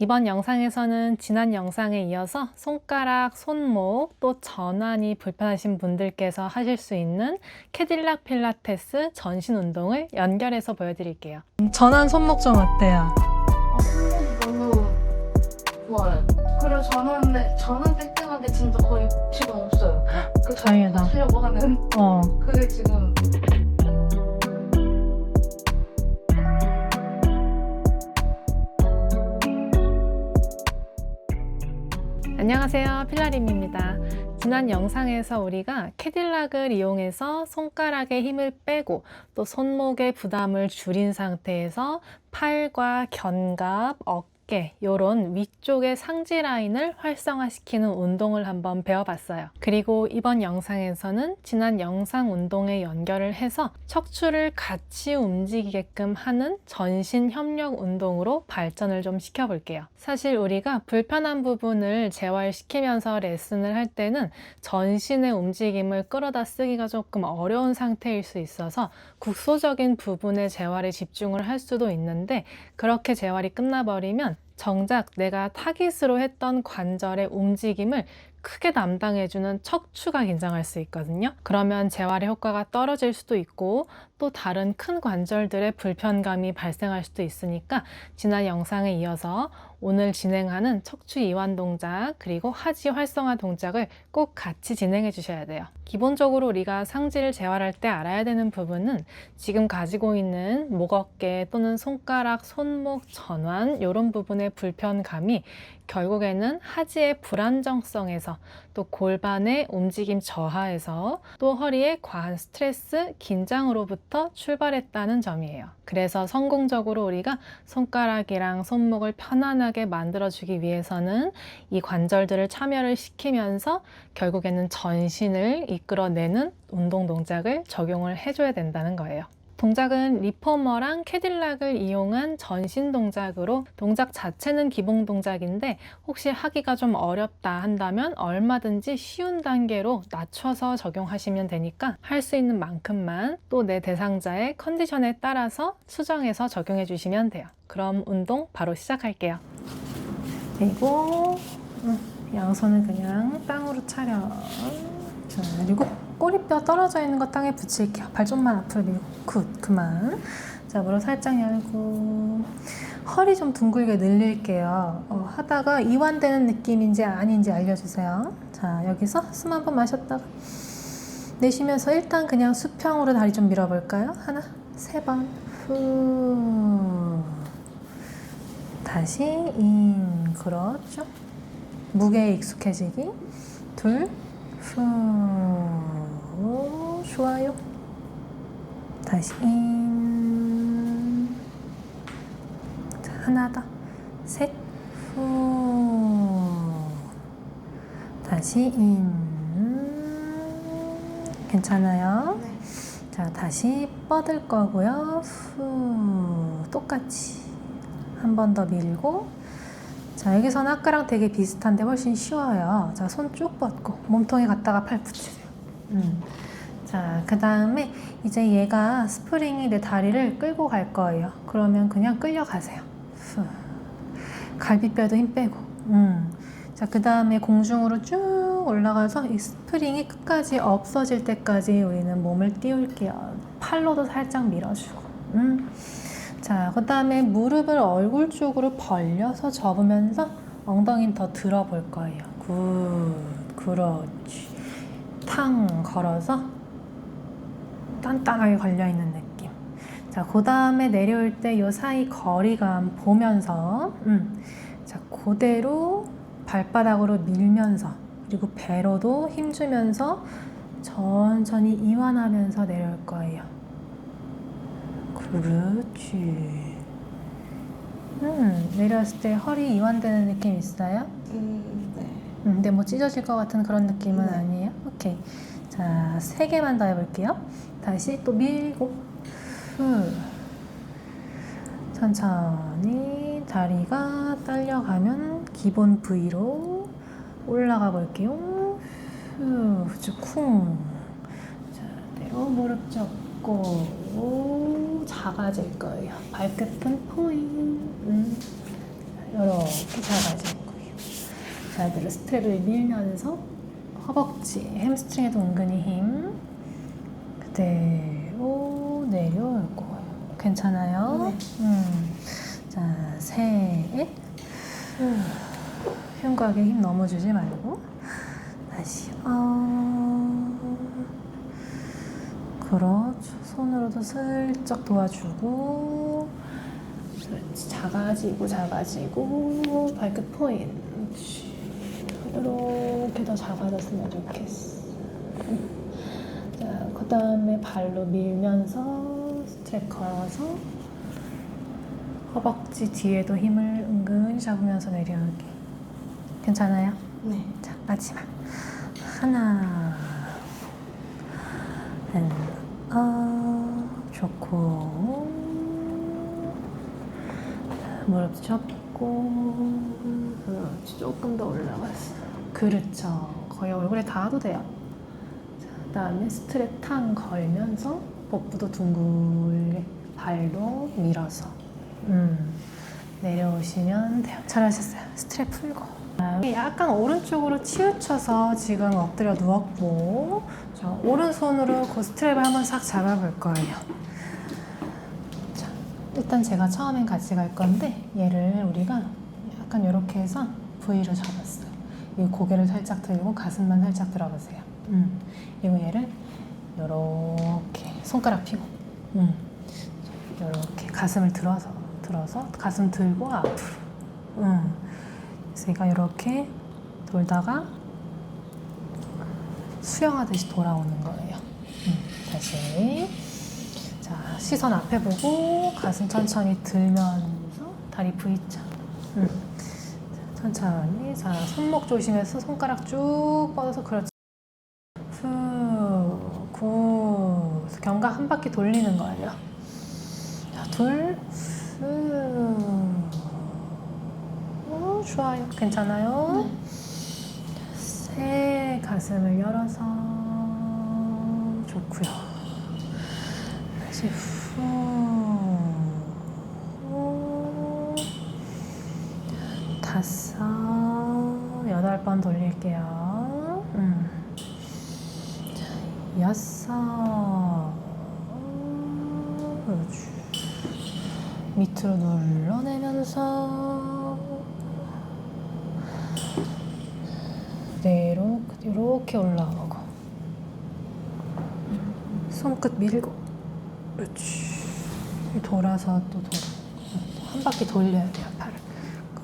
이번 영상에서는 지난 영상에 이어서 손가락, 손목, 또 전환이 불편하신 분들께서 하실 수 있는 캐딜락 필라테스 전신 운동을 연결해서 보여드릴게요. 전환 손목 좀 어때요? 너무 좋아요. 그리고 저는 저는 땡땡한 게 진짜 거의 지금 없어요. 그 다행이다. 하려고 하는 어. 그게 지금 안녕하세요. 필라림입니다. 지난 영상에서 우리가 캐딜락을 이용해서 손가락에 힘을 빼고 또 손목의 부담을 줄인 상태에서 팔과 견갑, 어깨 이런 위쪽의 상지 라인을 활성화시키는 운동을 한번 배워봤어요. 그리고 이번 영상에서는 지난 영상 운동에 연결을 해서 척추를 같이 움직이게끔 하는 전신 협력 운동으로 발전을 좀 시켜볼게요. 사실 우리가 불편한 부분을 재활시키면서 레슨을 할 때는 전신의 움직임을 끌어다 쓰기가 조금 어려운 상태일 수 있어서 국소적인 부분의 재활에 집중을 할 수도 있는데 그렇게 재활이 끝나버리면 정작 내가 타깃으로 했던 관절의 움직임을 크게 담당해주는 척추가 긴장할 수 있거든요. 그러면 재활의 효과가 떨어질 수도 있고 또 다른 큰 관절들의 불편감이 발생할 수도 있으니까 지난 영상에 이어서 오늘 진행하는 척추 이완 동작 그리고 하지 활성화 동작을 꼭 같이 진행해 주셔야 돼요. 기본적으로 우리가 상지를 재활할 때 알아야 되는 부분은 지금 가지고 있는 목 어깨 또는 손가락, 손목 전환 이런 부분의 불편감이 결국에는 하지의 불안정성에서 또 골반의 움직임 저하에서 또 허리의 과한 스트레스, 긴장으로부터 출발했다는 점이에요. 그래서 성공적으로 우리가 손가락이랑 손목을 편안하게 만들어주기 위해서는 이 관절들을 참여를 시키면서 결국에는 전신을 이끌어내는 운동 동작을 적용을 해줘야 된다는 거예요. 동작은 리포머랑 캐딜락을 이용한 전신 동작으로 동작 자체는 기본 동작인데 혹시 하기가 좀 어렵다 한다면 얼마든지 쉬운 단계로 낮춰서 적용하시면 되니까 할 수 있는 만큼만 또 내 대상자의 컨디션에 따라서 수정해서 적용해 주시면 돼요. 그럼 운동 바로 시작할게요. 그리고 음, 양손은 그냥 땅으로 차려. 자, 그리고 꼬리뼈 떨어져 있는 거 땅에 붙일게요. 발 좀만 앞으로 밀고 굿 그만. 자 무릎 살짝 열고 허리 좀 둥글게 늘릴게요. 어, 하다가 이완되는 느낌인지 아닌지 알려주세요. 자 여기서 숨 한 번 마셨다가 내쉬면서 일단 그냥 수평으로 다리 좀 밀어볼까요? 하나 세 번 후. 다시 인 그렇죠. 무게에 익숙해지기 둘 후. 오, 좋아요. 다시 인. 자, 하나 더. 셋. 후. 다시 인. 괜찮아요? 네. 자, 다시 뻗을 거고요. 후. 똑같이. 한 번 더 밀고. 자, 여기서는 아까랑 되게 비슷한데 훨씬 쉬워요. 자, 손 쭉 뻗고 몸통에 갖다가 팔 붙이세요. 음. 자, 그 다음에 이제 얘가 스프링이 내 다리를 끌고 갈 거예요. 그러면 그냥 끌려가세요. 후. 갈비뼈도 힘 빼고. 음. 자, 그 다음에 공중으로 쭉 올라가서 이 스프링이 끝까지 없어질 때까지 우리는 몸을 띄울게요. 팔로도 살짝 밀어주고. 음. 자, 그 다음에 무릎을 얼굴 쪽으로 벌려서 접으면서 엉덩이는 더 들어볼 거예요. 굿, 그렇지. 탕 걸어서 단단하게 걸려있는 느낌. 자, 그 다음에 내려올 때 요 사이 거리감 보면서, 음, 자, 그대로 발바닥으로 밀면서, 그리고 배로도 힘주면서 천천히 이완하면서 내려올 거예요. 그렇지. 음, 내려왔을 때 허리 이완되는 느낌 있어요? 음, 네. 음, 근데 뭐 찢어질 것 같은 그런 느낌은 네. 아니에요? 오케이. 자, 세 개만 더 해볼게요. 다시 또 밀고, 후. 천천히 다리가 딸려가면 기본 부위로 올라가 볼게요. 후, 쭉 쿵. 자, 내로 무릎 접고 작아질 거예요. 발끝은 포인. 음. 이렇게 작아질 거예요. 자, 이대로 스트랩을 밀면서 허벅지, 햄스트링에도 은근히 힘 그대로 내려올 거예요. 괜찮아요? 음. 자, 셋. 흉곽에 힘 너무 주지 말고 다시 어. 그렇죠. 손으로도 슬쩍 도와주고 그렇지. 작아지고 작아지고 발끝 포인. 이렇게 더 작아졌으면 좋겠어 자, 그 다음에 발로 밀면서 스트랩 걸어서 허벅지 뒤에도 힘을 은근히 잡으면서 내려오기 괜찮아요? 네. 자, 마지막. 하나. 앤, 아, 좋고. 무릎 접고. 그렇지. 조금 더 올라갔어. 그렇죠. 거의 얼굴에 닿아도 돼요. 자, 그 다음에 스트랩 탕 걸면서 복부도 둥글게 발도 밀어서. 음. 내려오시면 돼요. 잘하셨어요. 스트랩 풀고. 약간 오른쪽으로 치우쳐서 지금 엎드려 누웠고 자, 오른손으로 그 스트랩을 한번 싹 잡아볼 거예요. 자, 일단 제가 처음엔 같이 갈 건데 얘를 우리가 약간 이렇게 해서 V로 잡았어요. 이 고개를 살짝 들고 가슴만 살짝 들어보세요. 음. 그리고 얘를 이렇게 손가락 펴고 음. 이렇게 가슴을 들어서 들어서 가슴 들고 앞으로. 음. 그래서 이렇게 돌다가 수영하듯이 돌아오는 거예요. 음, 다시. 자, 시선 앞에 보고 가슴 천천히 들면서 다리 V자. 음. 자, 천천히. 자, 손목 조심해서 손가락 쭉 뻗어서 그렇지. 후, 굿. 견갑 한 바퀴 돌리는 거예요. 자, 둘, 후. 오, 좋아요. 괜찮아요? 셋, 가슴을 열어서 좋고요. 다시 후. 후. 다섯, 여덟 번 돌릴게요. 음. 자, 여섯. 그렇지. 밑으로 눌러내면서 그대로 이렇게 올라오고. 손끝 밀고. 그렇지. 돌아서 또 돌아. 한 바퀴 돌려야 돼요 팔을.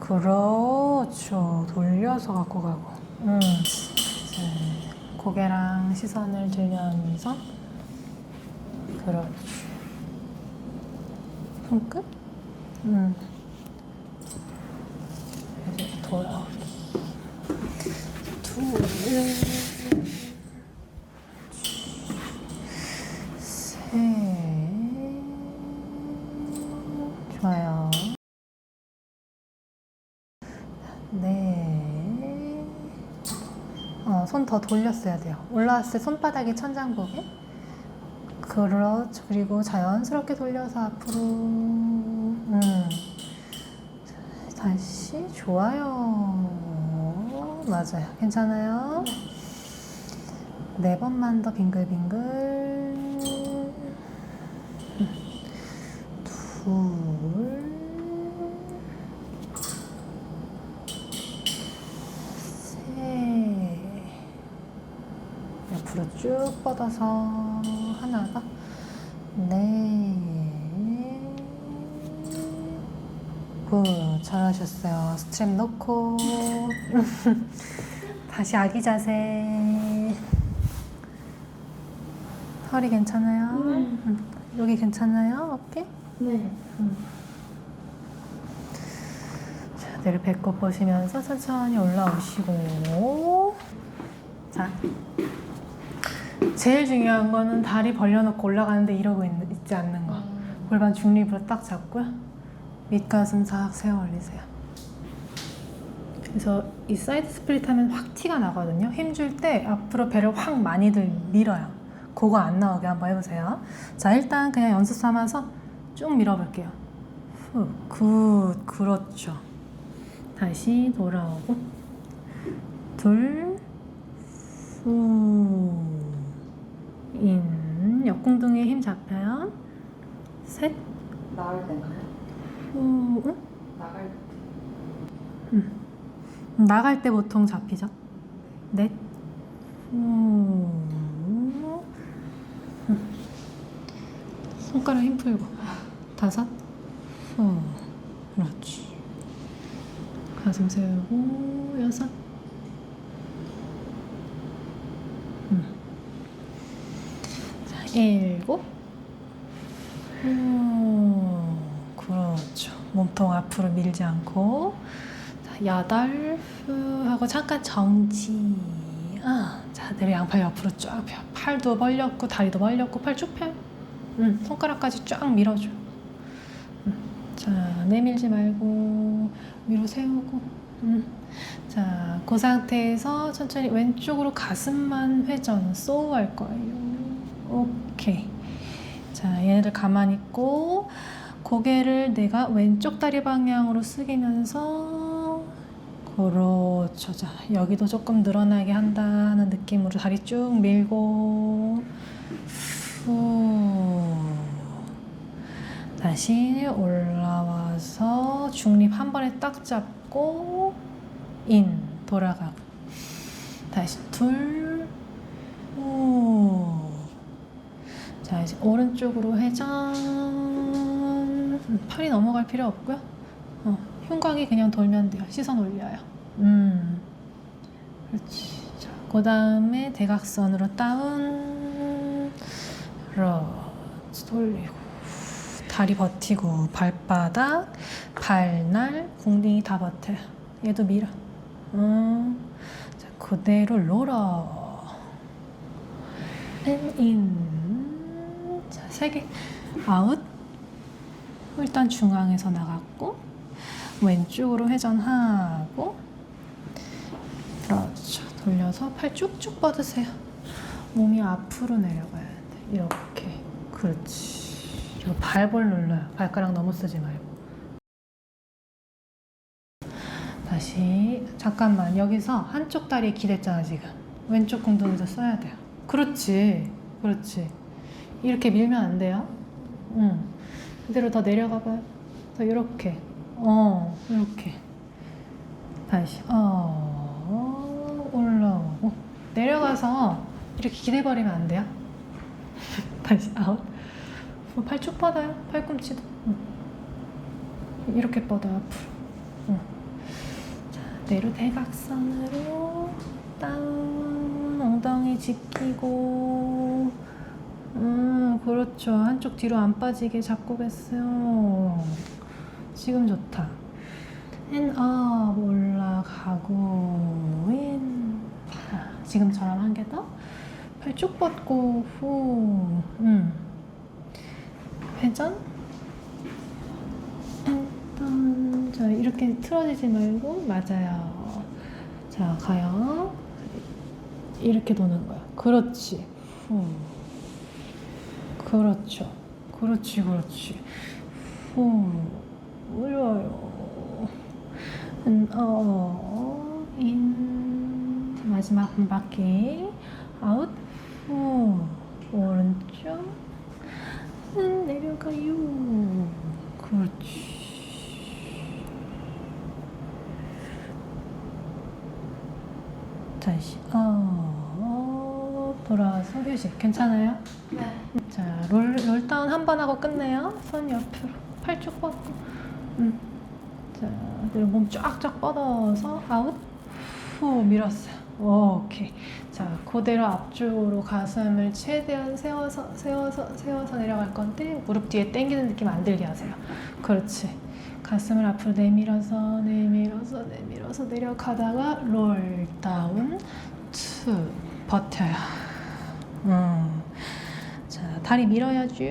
그렇죠. 돌려서 갖고 가고. 음. 고개랑 시선을 들면서. 그렇지. 손끝 음. 돌아오기 둘, 셋, 좋아요. 네. 어, 손 더 돌렸어야 돼요. 올라왔을 때 손바닥이 천장 보게. 그렇죠. 그리고 자연스럽게 돌려서 앞으로. 음. 다시 좋아요. 맞아요. 괜찮아요? 네 번만 더 빙글빙글. 둘. 셋. 옆으로 쭉 뻗어서 하나가 네. 굿, 잘하셨어요. 스트랩 넣고 다시 아기 자세. 허리 괜찮아요? 음. 음. 여기 괜찮아요? 어깨? 네. 자, 내를 배꼽 보시면서 천천히 올라오시고 자 제일 중요한 거는 다리 벌려놓고 올라가는데 이러고 있, 있지 않는 거 골반 중립으로 딱 잡고요 밑가슴 싹 세워 올리세요. 그래서 이 사이드 스플릿 하면 확 티가 나거든요. 힘줄 때 앞으로 배를 확 많이들 밀어요. 그거 안 나오게 한번 해보세요. 자 일단 그냥 연습 삼아서 쭉 밀어볼게요. 후, 굿. 그렇죠. 다시 돌아오고. 둘, 후, 인, 옆궁둥이에 힘 잡혀요. 셋, 나갈 때나요? 후, 응? 나갈 때. 나갈 때 보통 잡히죠. 넷, 후, 응. 손가락 힘 풀고 다섯, 후, 그렇지. 가슴 세우고 여섯, 음. 자, 일곱, 후, 그렇죠. 몸통 앞으로 밀지 않고 자, 여덟 후 하고 잠깐 정지. 아, 자, 내려 양팔 옆으로 쫙 펴. 팔도 벌렸고 다리도 벌렸고 팔 쭉 펴. 응, 손가락까지 쫙 밀어줘. 응. 자, 내밀지 말고 위로 세우고. 응. 자, 그 상태에서 천천히 왼쪽으로 가슴만 회전 쏘할 거예요. 오케이. 자, 얘네들 가만히 있고 고개를 내가 왼쪽 다리 방향으로 숙이면서 그렇죠. 자, 여기도 조금 늘어나게 한다 하는 느낌으로 다리 쭉 밀고. 후. 다시 올라와서 중립 한 번에 딱 잡고 인 돌아가고. 다시 둘. 후. 자 이제 오른쪽으로 회전. 음, 팔이 넘어갈 필요 없고요. 어, 흉곽이 그냥 돌면 돼요. 시선 올려요. 음. 그렇지. 그 다음에 대각선으로 다운. 그렇지 돌리고 다리 버티고 발바닥 발날 공딩이 다 버텨요. 얘도 밀어. 음. 자 그대로 롤어. 앤 인. 자, 세 개. 아웃. 일단 중앙에서 나갔고 왼쪽으로 회전하고 그렇죠. 돌려서 팔 쭉쭉 뻗으세요. 몸이 앞으로 내려가야 돼. 이렇게. 그렇지. 그리고 발볼 눌러요. 발가락 너무 쓰지 말고. 다시 잠깐만 여기서 한쪽 다리에 기댔잖아 지금 왼쪽 궁둥이도 써야 돼요 그렇지 그렇지 이렇게 밀면 안 돼요 응 그대로 더 내려가 봐요. 더 이렇게. 어. 이렇게. 다시. 어. 올라오고. 내려가서 이렇게 기대버리면 안 돼요? 다시 아웃. 팔쭉 뻗어요? 팔꿈치도? 응. 이렇게 뻗어요 앞으로. 응. 내로 대각선으로 다운. 엉덩이 지키고 음 그렇죠 한쪽 뒤로 안 빠지게 잡고 겠어요 지금 좋다 앤업 올라가고 인 자, 지금처럼 한 개 더 팔 쭉 뻗고 후 음. 회전 일단 자 이렇게 틀어지지 말고 맞아요. 자 가요. 이렇게 도는 거야. 그렇지. 후. 그렇죠. 그렇지, 그렇지. 후. 올려요. 음, 어, 인. 자, 마지막 한 바퀴. 아웃. 후. 오른쪽. 음, 내려가요. 그렇지. 다시 어 돌아와서 휴식 괜찮아요? 네. 자 롤, 롤다운 한 번 하고 끝내요. 손 옆으로. 팔 쭉 뻗고. 음. 자 그리고 몸 쫙쫙 뻗어서 아웃. 후 밀었어요. 오케이. 자 그대로 앞쪽으로 가슴을 최대한 세워서 세워서 세워서 내려갈 건데 무릎 뒤에 당기는 느낌 안 들게 하세요. 그렇지. 가슴을 앞으로 내밀어서 내밀어서 내밀어서 내려가다가 롤 다운 투. 버텨요. 음. 자 다리 밀어야죠.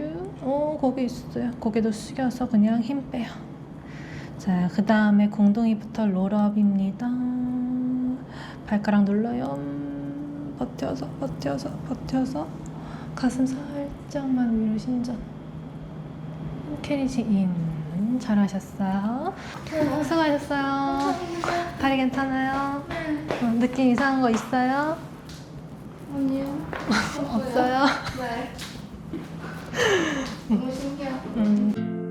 오 고개 있어요. 고개도 숙여서 그냥 힘 빼요. 자 그 다음에 공둥이부터 롤업입니다. 발가락 눌러요. 음, 버텨서 버텨서 버텨서 가슴 살짝만 위로 신전. 캐리지 인. 음, 잘하셨어요. 수고하셨어요. 다리 괜찮아요? 어, 느낌 이상한 거 있어요? 아니요. 없어요? 너무 신기하다. 음. 음.